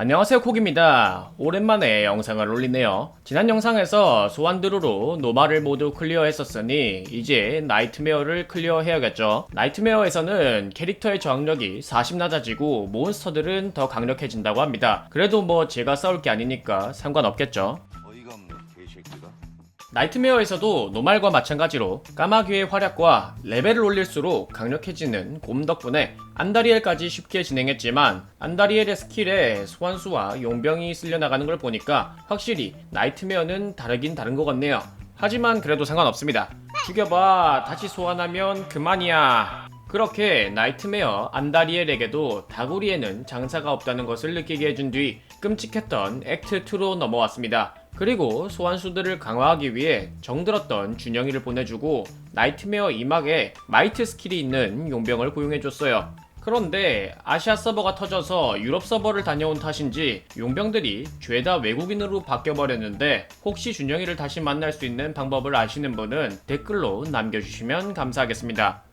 안녕하세요 콕입니다. 오랜만에 영상을 올리네요. 지난 영상에서 소환드루로 노마를 모두 클리어했었으니 이제 나이트메어를 클리어해야겠죠. 나이트메어에서는 캐릭터의 저항력이 40 낮아지고 몬스터들은 더 강력해진다고 합니다. 그래도 뭐 제가 싸울 게 아니니까 상관없겠죠 나이트메어에서도 노말과 마찬가지로 까마귀의 활약과 레벨을 올릴수록 강력해지는 곰 덕분에 안다리엘까지 쉽게 진행했지만 안다리엘의 스킬에 소환수와 용병이 쓸려나가는 걸 보니까 확실히 나이트메어는 다르긴 다른 것 같네요. 하지만 그래도 상관없습니다. 죽여봐 다시 소환하면 그만이야. 그렇게 나이트메어 안다리엘에게도 다구리에는 장사가 없다는 것을 느끼게 해준 뒤 끔찍했던 액트 2로 넘어왔습니다. 그리고 소환수들을 강화하기 위해 정들었던 준영이를 보내주고 나이트메어 이막에 마이트 스킬이 있는 용병을 고용해줬어요. 그런데 아시아 서버가 터져서 유럽 서버를 다녀온 탓인지 용병들이 죄다 외국인으로 바뀌어버렸는데 혹시 준영이를 다시 만날 수 있는 방법을 아시는 분은 댓글로 남겨주시면 감사하겠습니다.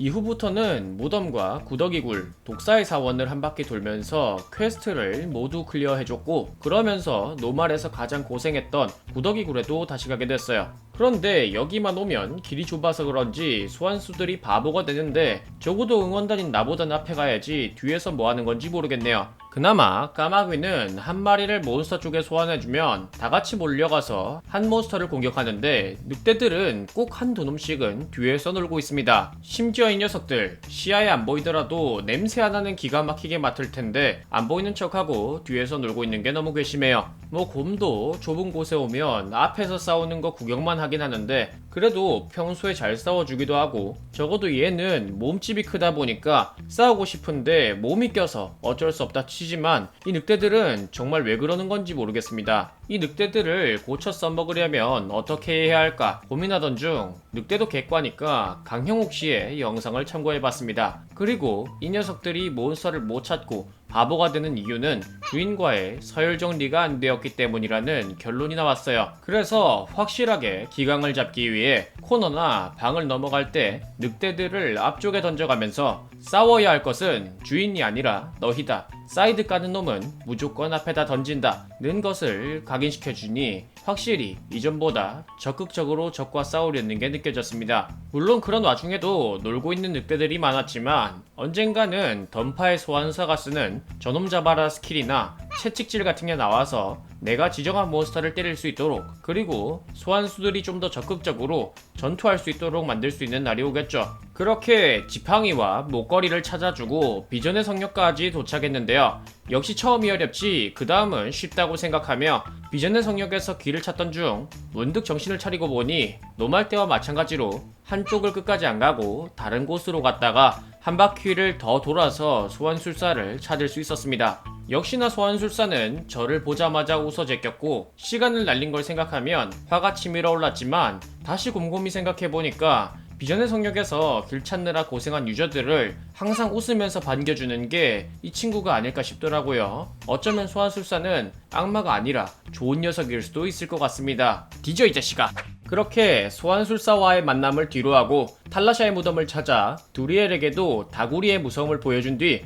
이후부터는 무덤과 구더기굴, 독사의 사원을 한 바퀴 돌면서 퀘스트를 모두 클리어해줬고 그러면서 노말에서 가장 고생했던 구더기굴에도 다시 가게 됐어요. 그런데 여기만 오면 길이 좁아서 그런지 소환수들이 바보가 되는데 적어도 응원단인 나보단 앞에 가야지 뒤에서 뭐 하는 건지 모르겠네요. 그나마 까마귀는 한 마리를 몬스터 쪽에 소환해주면 다 같이 몰려가서 한 몬스터를 공격하는데 늑대들은 꼭 한두 놈씩은 뒤에서 놀고 있습니다. 심지어 이 녀석들 시야에 안 보이더라도 냄새 하나는 기가 막히게 맡을 텐데 안 보이는 척하고 뒤에서 놀고 있는 게 너무 괘씸해요. 뭐 곰도 좁은 곳에 오면 앞에서 싸우는 거 구경만 하긴 하는데 그래도 평소에 잘 싸워주기도 하고 적어도 얘는 몸집이 크다 보니까 싸우고 싶은데 몸이 껴서 어쩔 수 없다 치지만 이 늑대들은 정말 왜 그러는 건지 모르겠습니다. 이 늑대들을 고쳐 써먹으려면 어떻게 해야 할까 고민하던 중 늑대도 객과니까 강형욱 씨의 영상을 참고해봤습니다. 그리고 이 녀석들이 몬스터를 못 찾고 바보가 되는 이유는 주인과의 서열 정리가 안 되었기 때문이라는 결론이 나왔어요. 그래서 확실하게 기강을 잡기 위해 코너나 방을 넘어갈 때 늑대들을 앞쪽에 던져가면서 싸워야 할 것은 주인이 아니라 너희다. 사이드 까는 놈은 무조건 앞에다 던진다 는 것을 각인시켜주니 확실히 이전보다 적극적으로 적과 싸우려는 게 느껴졌습니다. 물론 그런 와중에도 놀고 있는 늑대들이 많았지만 언젠가는 던파의 소환사가 쓰는 저놈 잡아라 스킬이나 채찍질 같은 게 나와서 내가 지정한 몬스터를 때릴 수 있도록 그리고 소환수들이 좀 더 적극적으로 전투할 수 있도록 만들 수 있는 날이 오겠죠. 그렇게 지팡이와 목걸이를 찾아주고 비전의 성역까지 도착했는데요. 역시 처음이 어렵지 그 다음은 쉽다고 생각하며 비전의 성역에서 길을 찾던 중 문득 정신을 차리고 보니 노말 때와 마찬가지로 한쪽을 끝까지 안 가고 다른 곳으로 갔다가 한 바퀴를 더 돌아서 소환술사를 찾을 수 있었습니다. 역시나 소환술사는 저를 보자마자 웃어 제꼈고 시간을 날린 걸 생각하면 화가 치밀어 올랐지만 다시 곰곰이 생각해보니까 비전의 성역에서 길 찾느라 고생한 유저들을 항상 웃으면서 반겨주는 게 이 친구가 아닐까 싶더라고요. 어쩌면 소환술사는 악마가 아니라 좋은 녀석일 수도 있을 것 같습니다. 뒤져 이 자식아. 그렇게 소환술사와의 만남을 뒤로하고 탈라샤의 무덤을 찾아 두리엘에게도 다구리의 무서움을 보여준 뒤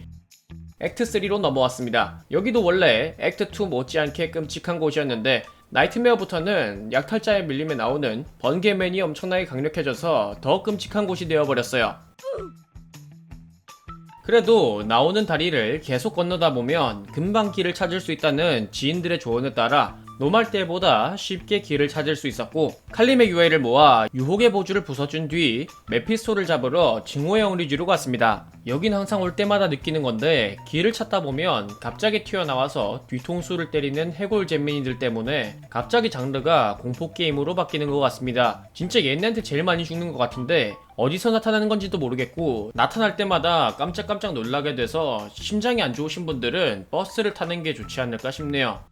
액트 3로 넘어왔습니다. 여기도 원래 액트 2 못지않게 끔찍한 곳이었는데 나이트메어부터는 약탈자의 밀림에 나오는 번개맨이 엄청나게 강력해져서 더 끔찍한 곳이 되어버렸어요. 그래도 나오는 다리를 계속 건너다 보면 금방 길을 찾을 수 있다는 지인들의 조언에 따라 노말 때보다 쉽게 길을 찾을 수 있었고 칼림의 유해를 모아 유혹의 보주를 부숴준 뒤 메피스토를 잡으러 증오의 영리지로 갔습니다. 여긴 항상 올 때마다 느끼는 건데 길을 찾다 보면 갑자기 튀어나와서 뒤통수를 때리는 해골 잼민이들 때문에 갑자기 장르가 공포 게임으로 바뀌는 것 같습니다. 진짜 얘네한테 제일 많이 죽는 것 같은데 어디서 나타나는 건지도 모르겠고 나타날 때마다 깜짝깜짝 놀라게 돼서 심장이 안 좋으신 분들은 버스를 타는 게 좋지 않을까 싶네요.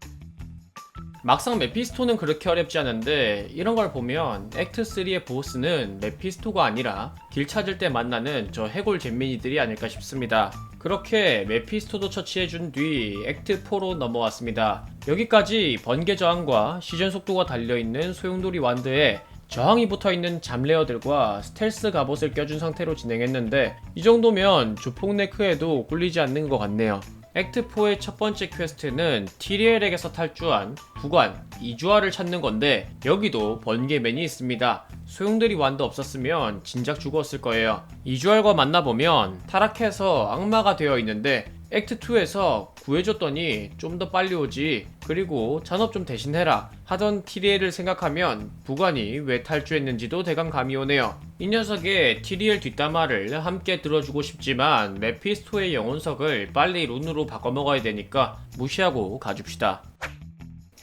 막상 메피스토는 그렇게 어렵지 않은데 이런 걸 보면 액트 3의 보스는 메피스토가 아니라 길 찾을 때 만나는 저 해골 잼민이들이 아닐까 싶습니다. 그렇게 메피스토도 처치해준 뒤 액트 4로 넘어왔습니다. 여기까지 번개 저항과 시전 속도가 달려있는 소용돌이 완드에 저항이 붙어있는 잠레어들과 스텔스 갑옷을 껴준 상태로 진행했는데 이 정도면 주폭네크에도 꿀리지 않는 것 같네요. 액트 4의 첫 번째 퀘스트는 티리엘에게서 탈주한 부관 이주아를 찾는 건데 여기도 번개맨이 있습니다. 소용돌이 완도 없었으면 진작 죽었을 거예요. 이주알과 만나보면 타락해서 악마가 되어 있는데 액트 2에서 구해줬더니 좀 더 빨리 오지 그리고 잔업 좀 대신해라 하던 티리엘을 생각하면 부관이 왜 탈주했는지도 대강 감이 오네요 이 녀석의 티리엘 뒷담화를 함께 들어주고 싶지만 메피스토의 영혼석을 빨리 룬으로 바꿔먹어야 되니까 무시하고 가줍시다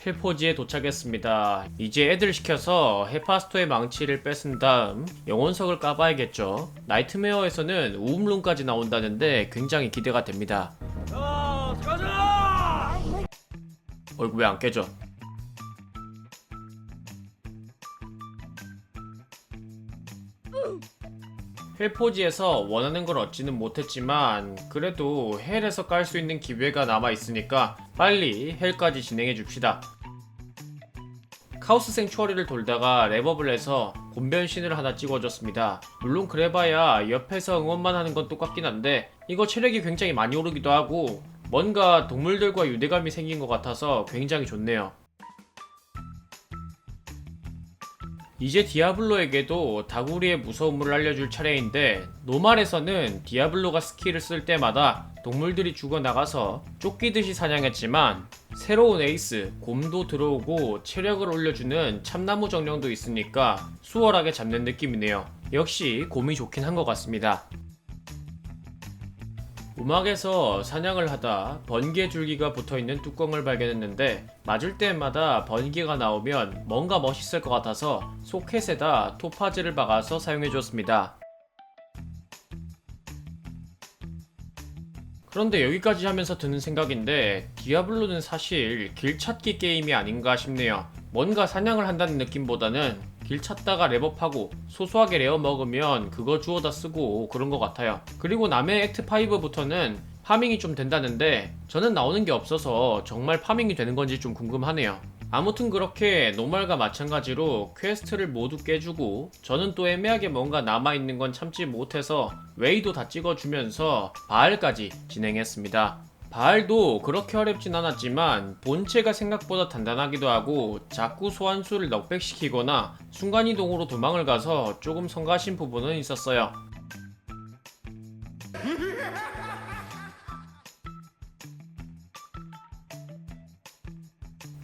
힐포지에 도착했습니다. 이제 애들 시켜서 헤파스토의 망치를 뺏은 다음 영혼석을 까봐야겠죠. 나이트메어에서는 우음룬까지 나온다는데 굉장히 기대가 됩니다. 얼굴 왜 안 깨져? 헬포지에서 원하는 걸 얻지는 못했지만 그래도 헬에서 깔 수 있는 기회가 남아 있으니까 빨리 헬까지 진행해 줍시다. 카오스 생추어리를 돌다가 랩업을 해서 곤변신을 하나 찍어줬습니다. 물론 그래봐야 옆에서 응원만 하는 건 똑같긴 한데 이거 체력이 굉장히 많이 오르기도 하고 뭔가 동물들과 유대감이 생긴 것 같아서 굉장히 좋네요. 이제 디아블로에게도 다구리의 무서움을 알려줄 차례인데 노말에서는 디아블로가 스킬을 쓸 때마다 동물들이 죽어나가서 쫓기듯이 사냥했지만 새로운 에이스 곰도 들어오고 체력을 올려주는 참나무 정령도 있으니까 수월하게 잡는 느낌이네요. 역시 곰이 좋긴 한 것 같습니다. 음악에서 사냥을 하다 번개 줄기가 붙어 있는 뚜껑을 발견했는데 맞을 때마다 번개가 나오면 뭔가 멋있을 것 같아서 소켓에다 토파즈를 박아서 사용해줬습니다. 그런데 여기까지 하면서 드는 생각인데 디아블로는 사실 길 찾기 게임이 아닌가 싶네요. 뭔가 사냥을 한다는 느낌보다는 길 찾다가 랩업하고 소소하게 레어 먹으면 그거 주워다 쓰고 그런 것 같아요. 그리고 남의 액트 5부터는 파밍이 좀 된다는데 저는 나오는 게 없어서 정말 파밍이 되는 건지 좀 궁금하네요. 아무튼 그렇게 노말과 마찬가지로 퀘스트를 모두 깨주고 저는 또 애매하게 뭔가 남아있는 건 참지 못해서 웨이도 다 찍어주면서 바알까지 진행했습니다. 바알도 그렇게 어렵진 않았지만 본체가 생각보다 단단하기도 하고 자꾸 소환수를 넉백시키거나 순간이동으로 도망을 가서 조금 성가신 부분은 있었어요.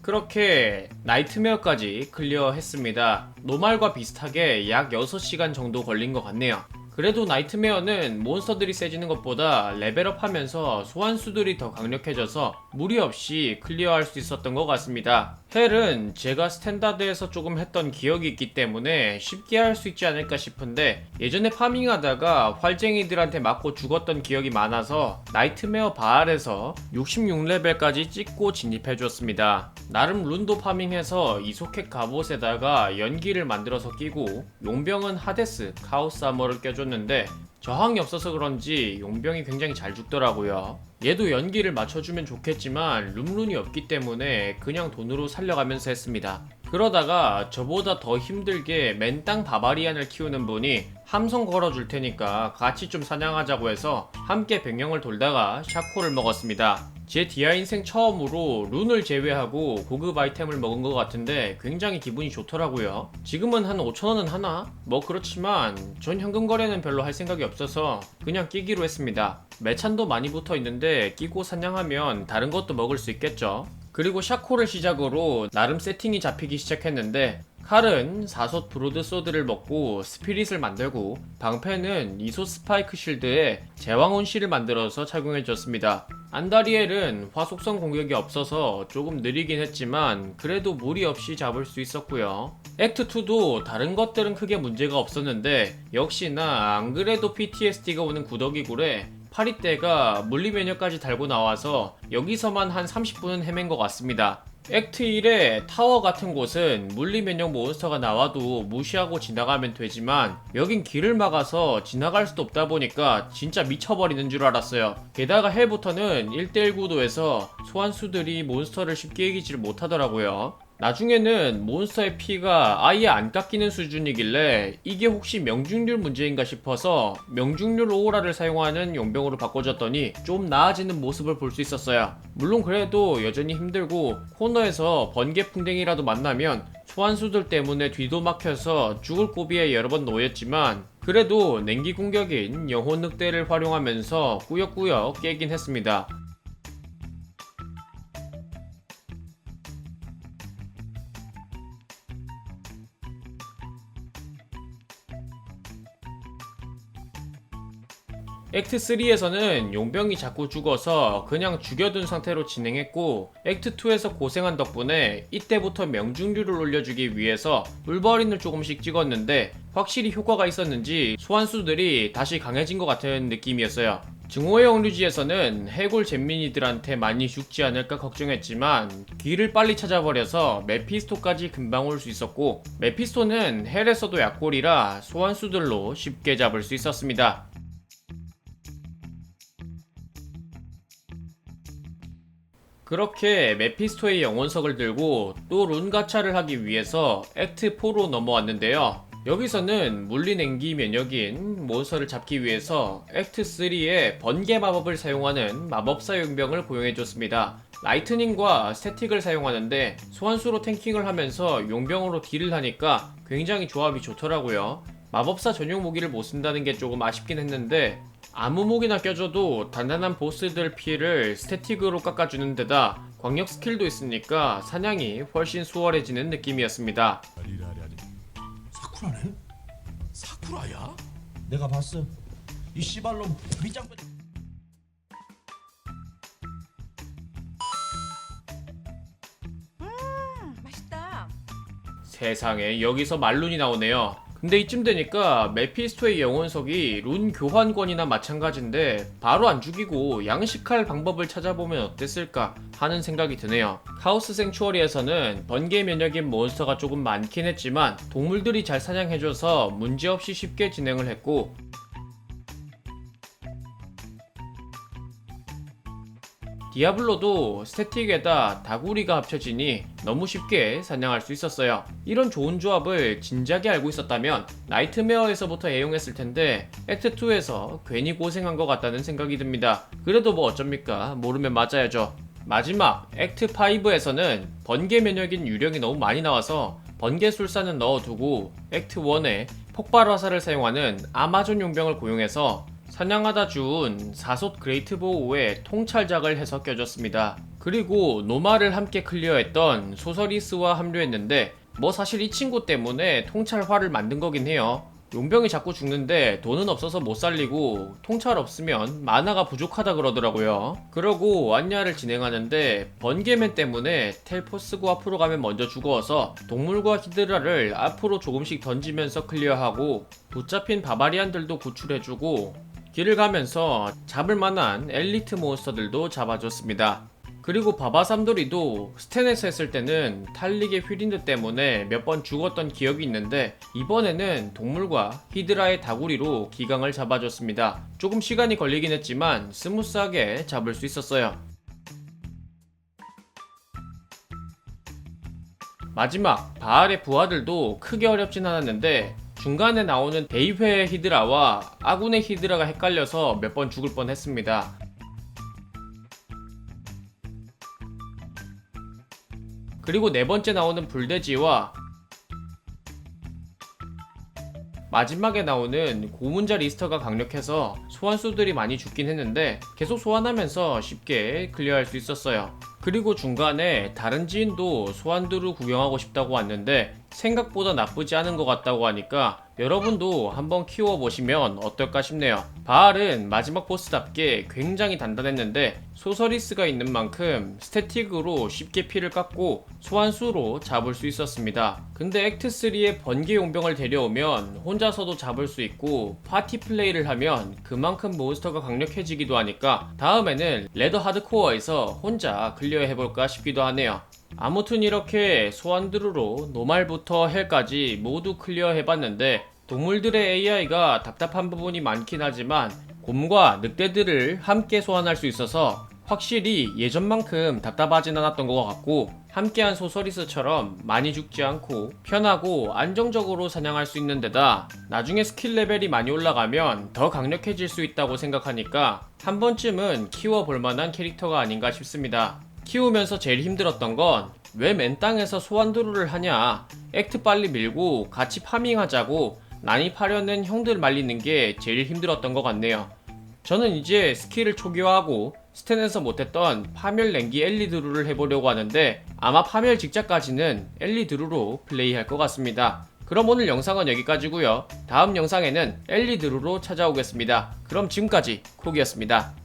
그렇게 나이트메어까지 클리어했습니다. 노말과 비슷하게 약 6시간 정도 걸린 것 같네요. 그래도 나이트메어는 몬스터들이 세지는 것보다 레벨업 하면서 소환수들이 더 강력해져서 무리 없이 클리어할 수 있었던 것 같습니다. 헬은 제가 스탠다드에서 조금 했던 기억이 있기 때문에 쉽게 할 수 있지 않을까 싶은데 예전에 파밍하다가 활쟁이들한테 맞고 죽었던 기억이 많아서 나이트메어 바알에서 66레벨까지 찍고 진입해줬습니다. 나름 룬도 파밍해서 이소켓 갑옷에다가 연기를 만들어서 끼고 용병은 하데스, 카오스 아머를 껴줬는데 저항이 없어서 그런지 용병이 굉장히 잘 죽더라고요. 얘도 연기를 맞춰주면 좋겠지만 룸룬이 없기 때문에 그냥 돈으로 살려가면서 했습니다. 그러다가 저보다 더 힘들게 맨땅 바바리안을 키우는 분이 함성 걸어줄 테니까 같이 좀 사냥하자고 해서 함께 백령을 돌다가 샤코를 먹었습니다. 제 디아 인생 처음으로 룬을 제외하고 고급 아이템을 먹은 것 같은데 굉장히 기분이 좋더라고요. 지금은 한 5천원은 하나? 뭐 그렇지만 전 현금 거래는 별로 할 생각이 없어서 그냥 끼기로 했습니다. 매찬도 많이 붙어 있는데 끼고 사냥하면 다른 것도 먹을 수 있겠죠. 그리고 샤코를 시작으로 나름 세팅이 잡히기 시작했는데 칼은 사솥 브로드 소드를 먹고 스피릿을 만들고 방패는 이소 스파이크 실드에 제왕온 실을 만들어서 착용해줬습니다. 안다리엘은 화속성 공격이 없어서 조금 느리긴 했지만 그래도 무리 없이 잡을 수 있었고요. 액트2도 다른 것들은 크게 문제가 없었는데 역시나 안 그래도 PTSD가 오는 구더기굴에 파리떼가 물리 메뉴까지 달고 나와서 여기서만 한 30분은 헤맨 것 같습니다. 액트 1의 타워 같은 곳은 물리 면역 몬스터가 나와도 무시하고 지나가면 되지만 여긴 길을 막아서 지나갈 수도 없다 보니까 진짜 미쳐버리는 줄 알았어요. 게다가 헬부터는 1대1 구도에서 소환수들이 몬스터를 쉽게 이기지를 못하더라고요. 나중에는 몬스터의 피가 아예 안 깎이는 수준이길래 이게 혹시 명중률 문제인가 싶어서 명중률 오라를 사용하는 용병으로 바꿔줬더니 좀 나아지는 모습을 볼 수 있었어요. 물론 그래도 여전히 힘들고 코너에서 번개 풍뎅이라도 만나면 소환수들 때문에 뒤도 막혀서 죽을 고비에 여러 번 놓였지만 그래도 냉기 공격인 영혼 늑대를 활용하면서 꾸역꾸역 깨긴 했습니다. 액트 3에서는 용병이 자꾸 죽어서 그냥 죽여둔 상태로 진행했고 액트 2에서 고생한 덕분에 이때부터 명중률을 올려주기 위해서 울버린을 조금씩 찍었는데 확실히 효과가 있었는지 소환수들이 다시 강해진 것 같은 느낌이었어요. 증오의 영류지에서는 해골 잼민이들한테 많이 죽지 않을까 걱정했지만 길을 빨리 찾아버려서 메피스토까지 금방 올 수 있었고 메피스토는 헬에서도 약골이라 소환수들로 쉽게 잡을 수 있었습니다. 그렇게 메피스토의 영혼석을 들고 또 룬 가차를 하기 위해서 액트 4로 넘어왔는데요. 여기서는 물리 냉기 면역인 몬스터를 잡기 위해서 액트 3에 번개 마법을 사용하는 마법사 용병을 고용해줬습니다. 라이트닝과 스태틱을 사용하는데 소환수로 탱킹을 하면서 용병으로 딜을 하니까 굉장히 조합이 좋더라고요. 마법사 전용 무기를 못 쓴다는 게 조금 아쉽긴 했는데 아무 무기나 껴줘도 단단한 보스들 피해를 스태틱으로 깎아주는 데다 광역 스킬도 있으니까 사냥이 훨씬 수월해지는 느낌이었습니다. 사쿠라네? 사쿠라야? 내가 봤어. 이 씨발놈 밑장 빼. 맛있다. 세상에 여기서 말룬이 나오네요. 근데 이쯤 되니까 메피스토의 영혼석이 룬 교환권이나 마찬가지인데 바로 안 죽이고 양식할 방법을 찾아보면 어땠을까 하는 생각이 드네요. 카오스 생추어리에서는 번개 면역인 몬스터가 조금 많긴 했지만 동물들이 잘 사냥해줘서 문제없이 쉽게 진행을 했고 디아블로도 스태틱에다 다구리가 합쳐지니 너무 쉽게 사냥할 수 있었어요. 이런 좋은 조합을 진작에 알고 있었다면 나이트메어에서부터 애용했을 텐데 액트2에서 괜히 고생한 것 같다는 생각이 듭니다. 그래도 뭐 어쩝니까? 모르면 맞아야죠. 마지막 액트5에서는 번개 면역인 유령이 너무 많이 나와서 번개 술사는 넣어두고 액트1에 폭발 화살을 사용하는 아마존 용병을 고용해서 사냥하다 준 사솥 그레이트 보우에 통찰작을 해서 껴줬습니다. 그리고 노마를 함께 클리어했던 소서리스와 합류했는데 뭐 사실 이 친구 때문에 통찰화를 만든 거긴 해요. 용병이 자꾸 죽는데 돈은 없어서 못 살리고 통찰 없으면 만화가 부족하다 그러더라고요. 그러고 완야를 진행하는데 번개맨 때문에 텔포스고 앞으로 가면 먼저 죽어서 동물과 히드라를 앞으로 조금씩 던지면서 클리어하고 붙잡힌 바바리안들도 구출해주고 길을 가면서 잡을 만한 엘리트 몬스터들도 잡아줬습니다. 그리고 바바삼돌이도 스탠에서 했을 때는 탈릭의 휘린드 때문에 몇 번 죽었던 기억이 있는데 이번에는 동물과 히드라의 다구리로 기강을 잡아줬습니다. 조금 시간이 걸리긴 했지만 스무스하게 잡을 수 있었어요. 마지막 바알의 부하들도 크게 어렵진 않았는데 중간에 나오는 대의회 히드라와 아군의 히드라가 헷갈려서 몇 번 죽을 뻔 했습니다. 그리고 네 번째 나오는 불돼지와 마지막에 나오는 고문자 리스터가 강력해서 소환수들이 많이 죽긴 했는데 계속 소환하면서 쉽게 클리어할 수 있었어요. 그리고 중간에 다른 지인도 소환두루 구경하고 싶다고 왔는데 생각보다 나쁘지 않은 것 같다고 하니까 여러분도 한번 키워보시면 어떨까 싶네요. 바알은 마지막 보스답게 굉장히 단단했는데 소서리스가 있는 만큼 스태틱으로 쉽게 피를 깎고 소환수로 잡을 수 있었습니다. 근데 액트3에 번개 용병을 데려오면 혼자서도 잡을 수 있고 파티 플레이를 하면 그만큼 몬스터가 강력해지기도 하니까 다음에는 레더 하드코어에서 혼자 클리어 해볼까 싶기도 하네요. 아무튼 이렇게 소환드루로 노말부터 헬까지 모두 클리어 해봤는데 동물들의 AI가 답답한 부분이 많긴 하지만 곰과 늑대들을 함께 소환할 수 있어서 확실히 예전만큼 답답하진 않았던 것 같고 함께한 소서리스처럼 많이 죽지 않고 편하고 안정적으로 사냥할 수 있는 데다 나중에 스킬 레벨이 많이 올라가면 더 강력해질 수 있다고 생각하니까 한 번쯤은 키워볼 만한 캐릭터가 아닌가 싶습니다. 키우면서 제일 힘들었던 건 왜 맨 땅에서 소환도루를 하냐 액트 빨리 밀고 같이 파밍하자고 난입하려는 형들 말리는 게 제일 힘들었던 것 같네요. 저는 이제 스킬을 초기화하고 스탠에서 못했던 파멸 냉기 엘리드루를 해보려고 하는데 아마 파멸 직전까지는 엘리드루로 플레이할 것 같습니다. 그럼 오늘 영상은 여기까지고요. 다음 영상에는 엘리드루로 찾아오겠습니다. 그럼 지금까지 콕이었습니다.